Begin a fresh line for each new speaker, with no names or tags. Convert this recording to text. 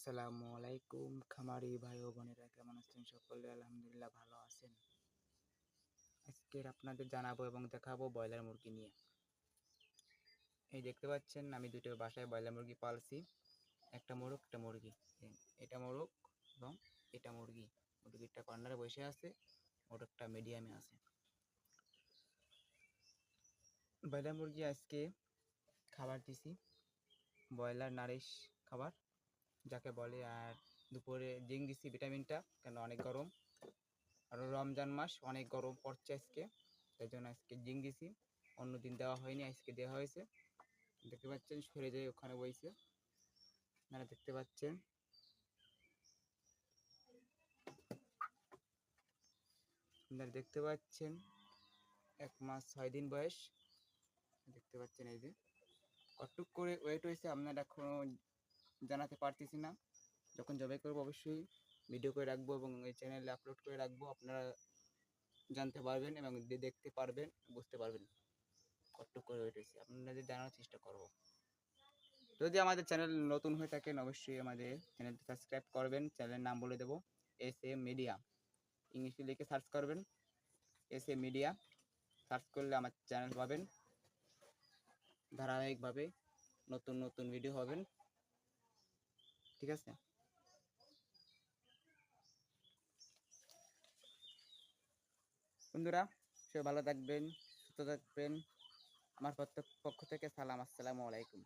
আসসালামু আলাইকুম। খামারি ভাই ও বোনেরা কেমন আছেন? সকলে আলহামদুলিল্লাহ ভালো আছেন। আজকের আপনাদের জানাব এবং দেখাবো ব্রয়লার মুরগি নিয়ে। এই দেখতে পাচ্ছেন, আমি দুটো বাসায় ব্রয়লার মুরগি পালছি। একটা মোরগ, একটা মুরগি। এটা মোরগ এবং এটা মুরগি। মুরগিটা কর্নারে বসে আছে, মোরগটা মিডিয়ামে আছে। ব্রয়লার মুরগি আজকে খাবার দিছি। ব্রয়লার নারিশ খাবার। যাকে বলে, আর দুপুরে জিং দিছি ভিটামিনটা, কেন অনেক গরম। আর রমজান মাস অনেক গরম পড়ছে আজকে, তাই জন্য আজকে জিং দিছি। অন্য দিন দেওয়া হয়নি, আজকে দেওয়া হয়েছে। দেখতে পাচ্ছেন, সরে যায় ওখানে বইছে। আপনারা দেখতে পাচ্ছেন। আপনারা দেখতে পাচ্ছেন, এক মাস ছয় দিন বয়স। দেখতে পাচ্ছেন এই যে। কতটুক করে ওয়েট হয়েছে, আপনারা এখনও জানাতে পারতেছি না। যখন জবাই করব অবশ্যই ভিডিও করে রাখব এবং এই চ্যানেলে আপলোড করে রাখব। আপনারা জানতে পারবেন এবং দেখতে পারবেন, বুঝতে পারবেন কতটুকু করে হয়েছে আপনাদের জানার চেষ্টা করব। যদি আমাদের চ্যানেল নতুন হয়ে থাকেন, অবশ্যই আমাদের চ্যানেলটি সাবস্ক্রাইব করবেন। চ্যানেলের নাম বলে দেবো এস এ মিডিয়া ইংলিশে লিখে সার্চ করবেন এস এ মিডিয়া সার্চ করলে আমার চ্যানেল পাবেন। ধারাবাহিকভাবে নতুন নতুন ভিডিও হবেন ঠিক আছে? বন্ধুরা সবাই ভালো থাকবেন সুস্থ থাকবেন। আমার পক্ষ থেকে সালাম আসসালামু আলাইকুম।